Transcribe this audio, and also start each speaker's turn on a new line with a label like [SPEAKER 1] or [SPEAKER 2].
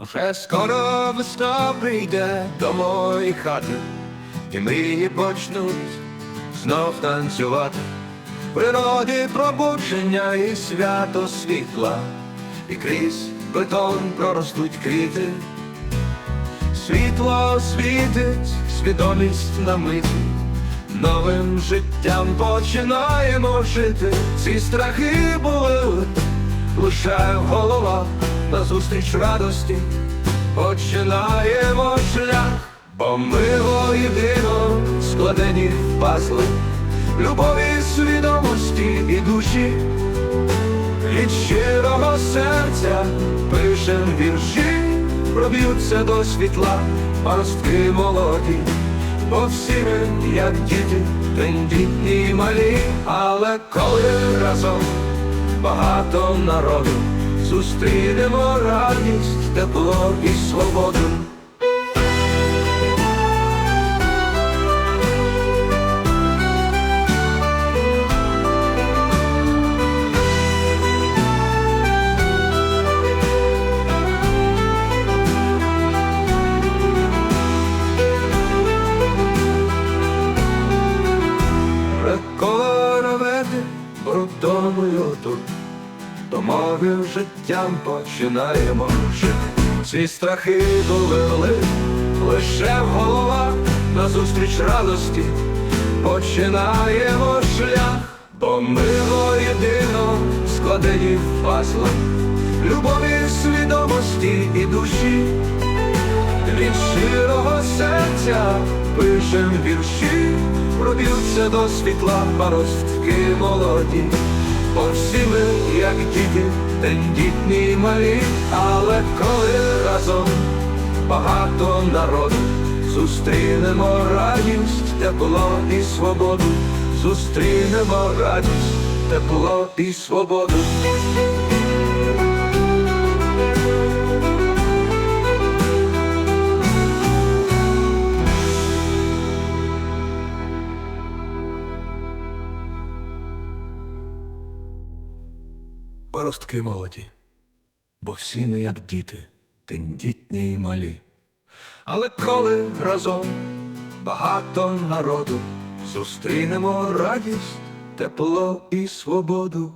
[SPEAKER 1] Вже скоро весна прийде до моєї хати, і мрії почнуть знов танцювати. В природі пробудження і свято світла, і крізь бетон проростуть квіти. Світло освітить свідомість на миті, новим життям починаємо жити. Ці страхи були лише в головах назустріч радості, починаємо шлях, бо ми воєдино складені в пазли, любові, свідомості і душі. Від щирого серця пишем вірші, проб'ються до світла пастки молоді, бо всі ми, як діти, тендітні й малі, але коли разом багато народу зустрінемо радість, тепло і свободу. Рекора веде брудною тут, домовим життям починаємо жити. Страхи довели лише в головах назустріч радості, починаємо шлях, бо ми воєдино складені в пазли, любові, свідомості і душі. Від щирого серця пишем вірші, проб'ються до світла паростки молоді. Ми, як діти, тендітні й малі, але коли разом багато народу, зустрінемо радість, тепло і свободу, зустрінемо радість, тепло і свободу. Паростки молоді, бо всі не як діти, тендітні й малі. Але коли разом багато народу, зустрінемо радість, тепло і свободу.